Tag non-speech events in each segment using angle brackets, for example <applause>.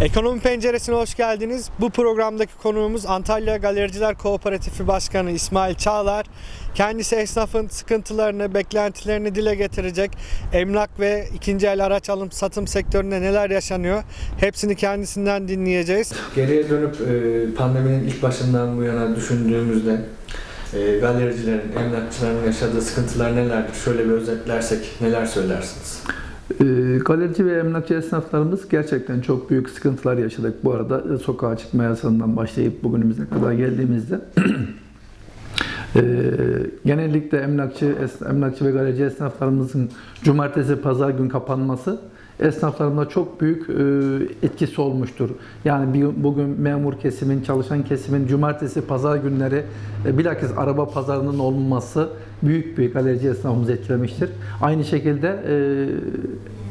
Ekonomi Penceresi'ne hoş geldiniz. Bu programdaki konuğumuz Antalya Galericiler Kooperatifi Başkanı İsmail Çağlar. Kendisi esnafın sıkıntılarını, beklentilerini dile getirecek. Emlak ve ikinci el araç alım satım sektöründe neler yaşanıyor? Hepsini kendisinden dinleyeceğiz. Geriye dönüp e, pandeminin ilk başından bu yana düşündüğümüzde e, galericilerin, emlakçıların yaşadığı sıkıntılar nelerdir? Şöyle bir özetlersek neler söylersiniz? Ee, Galerici ve emlakçı esnaflarımız gerçekten çok büyük sıkıntılar yaşadık bu arada. e, Sokağa çıkma yasağından başlayıp bugünümüze kadar geldiğimizde. <clears throat> Ee, genellikle emlakçı, emlakçı ve galerici esnaflarımızın cumartesi, pazar gün kapanması esnaflarımda çok büyük e, etkisi olmuştur. Yani bugün memur kesimin, çalışan kesimin cumartesi, pazar günleri e, bilakis araba pazarının olmaması büyük bir galerici esnafımızı etkilemiştir. Aynı şekilde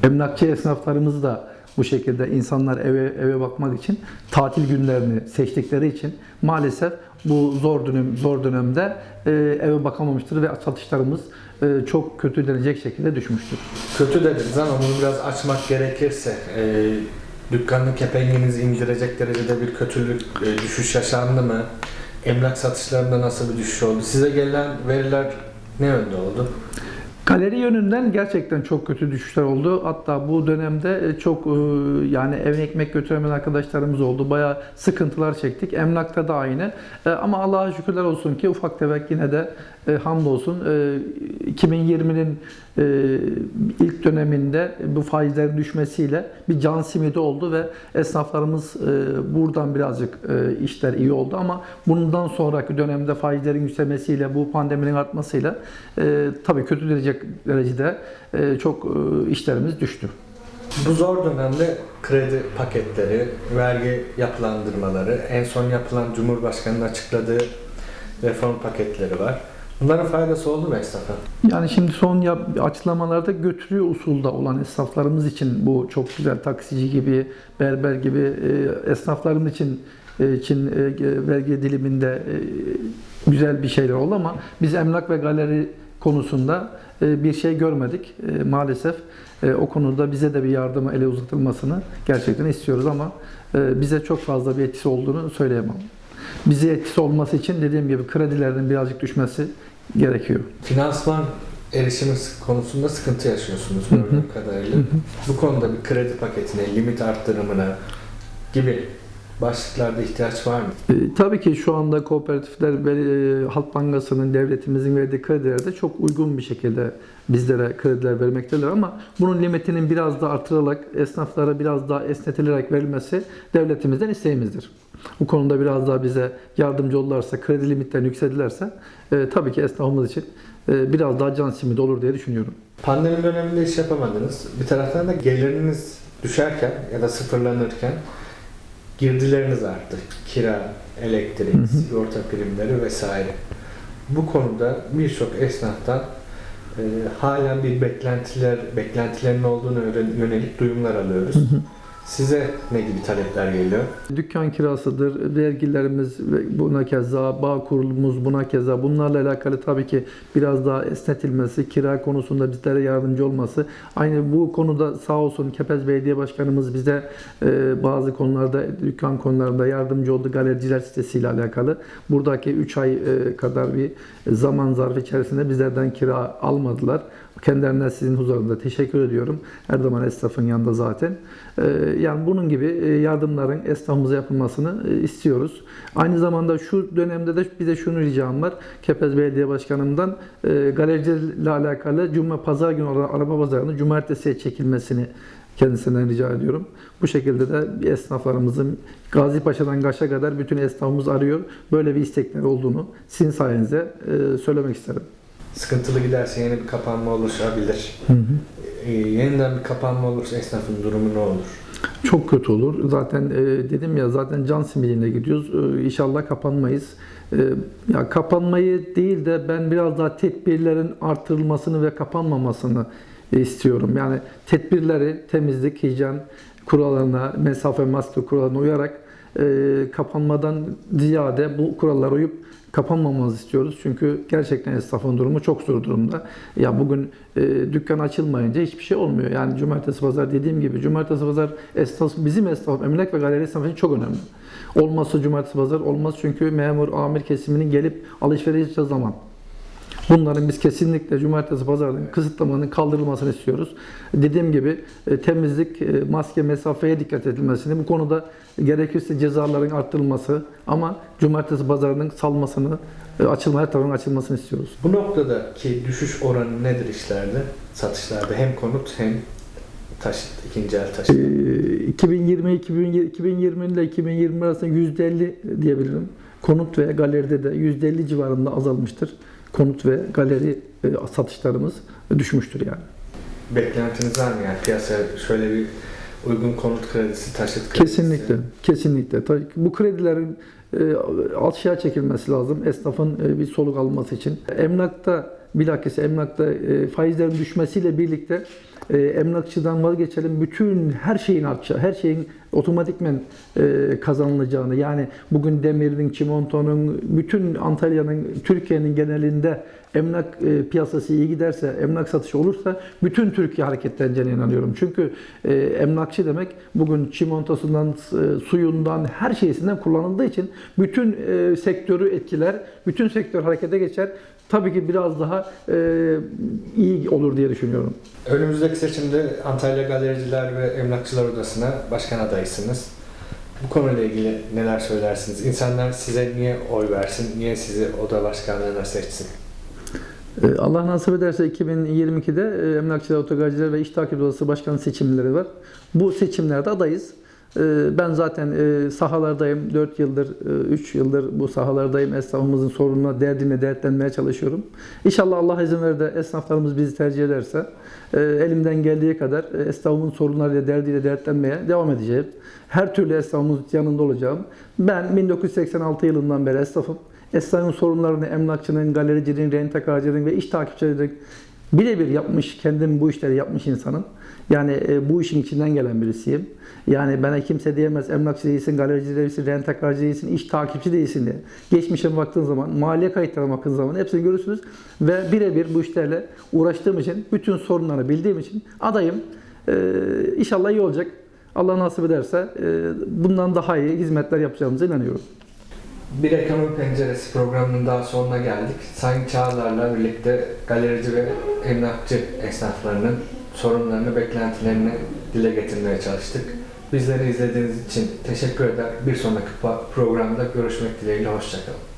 e, emlakçı esnaflarımız da bu şekilde insanlar eve eve bakmak için tatil günlerini seçtikleri için maalesef bu zor dönem zor dönemde e, eve bakamamıştır ve satışlarımız e, çok kötü denecek şekilde düşmüştür. Kötü dediniz ama bunu biraz açmak gerekirse e, dükkanın kepenginizi indirecek derecede bir kötülük, e, düşüş yaşandı mı? Emlak satışlarında nasıl bir düşüş oldu? Size gelen veriler ne yönde oldu? Galeri yönünden gerçekten çok kötü düşüşler oldu. Hatta bu dönemde e, çok e, yani eve ekmek götüremeyen arkadaşlarımız oldu. Bayağı sıkıntılar çektik. Emlakta da aynı. E, Ama Allah'a şükürler olsun ki ufak tefek yine de e, hamdolsun e, 2020'nin e, ilk döneminde bu faizlerin düşmesiyle bir can simidi oldu ve esnaflarımız e, buradan birazcık e, işler iyi oldu ama bundan sonraki dönemde faizlerin yükselmesiyle bu pandeminin artmasıyla e, tabii kötü derecede e, çok e, işlerimiz düştü. Bu zor dönemde kredi paketleri, vergi yapılandırmaları, en son yapılan Cumhurbaşkanı'nın açıkladığı reform paketleri var. Bunların faydası oldu mu esnafa? Yani şimdi son yap, açıklamalarda götürüyor usulda olan esnaflarımız için bu çok güzel taksici gibi, berber gibi e, esnaflarımız için e, için e, vergi diliminde e, güzel bir şeyler oldu ama biz emlak ve galeri konusunda e, bir şey görmedik E, maalesef. O konuda bize de bir yardım ele uzatılmasını gerçekten istiyoruz ama bize çok fazla bir etkisi olduğunu söyleyemem. Bize etkisi olması için dediğim gibi kredilerin birazcık düşmesi gerekiyor. Finansman erişimi konusunda sıkıntı yaşıyorsunuz Hı hı. gördüğüm kadarıyla. Bu konuda bir kredi paketine, limit arttırımına gibi başlıklarda ihtiyaç var mı? E, tabii ki şu anda kooperatifler ve e, Halk Bankası'nın devletimizin verdiği kredilerde çok uygun bir şekilde bizlere krediler vermektedir ama bunun limitinin biraz da artırılarak esnaflara biraz daha esnetilerek verilmesi devletimizden isteğimizdir. Bu konuda biraz daha bize yardımcı olurlarsa, kredi limitlerini yükseltirlerse e, tabii ki esnafımız için e, biraz daha can simidi olur diye düşünüyorum. Pandemi döneminde iş yapamadınız. Bir taraftan da geliriniz düşerken ya da sıfırlanırken girdileriniz arttı. Kira, elektrik, Hı hı. sigorta primleri vesaire. Bu konuda birçok esnaftan e, halen bir beklentiler beklentilerin olduğunu yönelik duyumlar alıyoruz. Size ne gibi talepler geliyor? Dükkan kirasıdır, vergilerimiz ve buna keza, bağ kurulumuz buna keza. Bunlarla alakalı tabii ki biraz daha esnetilmesi, kira konusunda bizlere yardımcı olması. Aynı bu konuda sağ olsun Kepez Belediye Başkanımız bize e, bazı konularda, dükkan konularında yardımcı oldu. Galericiler sitesiyle alakalı. Buradaki 3 ay e, kadar bir zaman zarfı içerisinde bizlerden kira almadılar. Kendilerine sizin huzurunda teşekkür ediyorum. Her zaman esnafın yanında zaten. Ee, Yani bunun gibi e, yardımların esnafımıza yapılmasını e, istiyoruz. Aynı zamanda şu dönemde de bize şunu ricam var. Kepez Belediye Başkanım'dan e, galericilerle alakalı Cuma Pazar günü olan araba pazarının cumartesiye çekilmesini kendisinden rica ediyorum. Bu şekilde de esnaflarımızın Gazi Paşa'dan Kaş'a kadar bütün esnafımız arıyor. Böyle bir istekleri olduğunu sizin sayenizde söylemek isterim. Sıkıntılı giderse yeni bir kapanma oluşabilir. E, yeniden bir kapanma olursa esnafın durumu ne olur? Çok kötü olur. Zaten e, dedim ya zaten can simidine gidiyoruz. E, inşallah kapanmayız. E, ya kapanmayı değil de ben biraz daha tedbirlerin artırılmasını ve kapanmamasını istiyorum. Yani tedbirleri temizlik, hijyen kurallarına, mesafe maske kurallarına uyarak e, kapanmadan ziyade bu kurallara uyup kapanmamamızı istiyoruz. Çünkü gerçekten esnafın durumu çok zor durumda. Ya bugün e, dükkan açılmayınca hiçbir şey olmuyor. Yani cumartesi pazar dediğim gibi cumartesi pazar esnaf bizim esnaf emlak ve galeri esnafı için çok önemli. Olmazsa cumartesi pazar olmaz çünkü memur amir kesiminin gelip alışveriş yapacağı zaman. Bunların biz kesinlikle cumartesi pazarın kısıtlamanın kaldırılmasını istiyoruz. Dediğim gibi e, temizlik, e, maske, mesafeye dikkat edilmesini, bu konuda gerekirse cezaların arttırılması ama cumartesi pazarının salmasını, e, açılma, her tarafın açılmasını istiyoruz. Bu noktadaki düşüş oranı nedir işlerde? Satışlarda hem konut hem taşıt, ikinci el taşıt. 2020 2020 ile 2020 arasında %50 diyebilirim. Konut ve galeride de %50 civarında azalmıştır. Konut ve galeri e, satışlarımız düşmüştür yani. Beklentiniz var mı yani piyasaya şöyle bir uygun konut kredisi, taşıt kredisi? Kesinlikle, kesinlikle. Bu kredilerin e, aşağı çekilmesi lazım esnafın e, bir soluk alması için. Emlakta bilakis emlakta e, faizlerin düşmesiyle birlikte e, emlakçıdan vazgeçelim bütün her şeyin artacağı, her şeyin otomatikmen e, kazanılacağını yani bugün demirin, çimentonun, bütün Antalya'nın, Türkiye'nin genelinde emlak piyasası iyi giderse, emlak satışı olursa bütün Türkiye hareketleneceğine inanıyorum. Çünkü emlakçı demek bugün çimentosundan, suyundan, her şeysinden kullanıldığı için bütün sektörü etkiler, bütün sektör harekete geçer. Tabii ki biraz daha e, iyi olur diye düşünüyorum. Önümüzdeki seçimde Antalya Galericiler ve Emlakçılar Odası'na başkan adaysınız. Bu konuyla ilgili neler söylersiniz? İnsanlar size niye oy versin, niye sizi oda başkanlığına seçsin? Ee, Allah nasip ederse 2022'de e, Emlakçılar, Otogarcılar ve İş Takip Odası Başkanı seçimleri var. Bu seçimlerde adayız. Ee, Ben zaten e, sahalardayım. 4 yıldır, 3 yıldır bu sahalardayım. Esnafımızın sorununa, derdine dertlenmeye çalışıyorum. İnşallah Allah izin verir de esnaflarımız bizi tercih ederse e, elimden geldiği kadar e, esnafımın sorunlarıyla, derdiyle dertlenmeye devam edeceğim. Her türlü esnafımızın yanında olacağım. Ben 1986 yılından beri esnafım. Esnafın sorunlarını emlakçının, galericinin, rentekarcının ve iş takipçilerinin birebir yapmış, kendim bu işleri yapmış insanım. Yani e, bu işin içinden gelen birisiyim. Yani bana kimse diyemez emlakçı değilsin, galerici değilsin, rentekarcı değilsin, iş takipçi değilsin diye. Geçmişe baktığın zaman, maliye kayıtlarına baktığın zaman hepsini görürsünüz. Ve birebir bu işlerle uğraştığım için, bütün sorunları bildiğim için adayım. Ee, inşallah iyi olacak. Allah nasip ederse e, bundan daha iyi hizmetler yapacağımıza inanıyorum. Bir Ekonomi Penceresi programının daha sonuna geldik. Sayın Çağlar'la birlikte galerici ve emlakçı esnaflarının sorunlarını, beklentilerini dile getirmeye çalıştık. Bizleri izlediğiniz için teşekkür eder. Bir sonraki programda görüşmek dileğiyle. Hoşçakalın.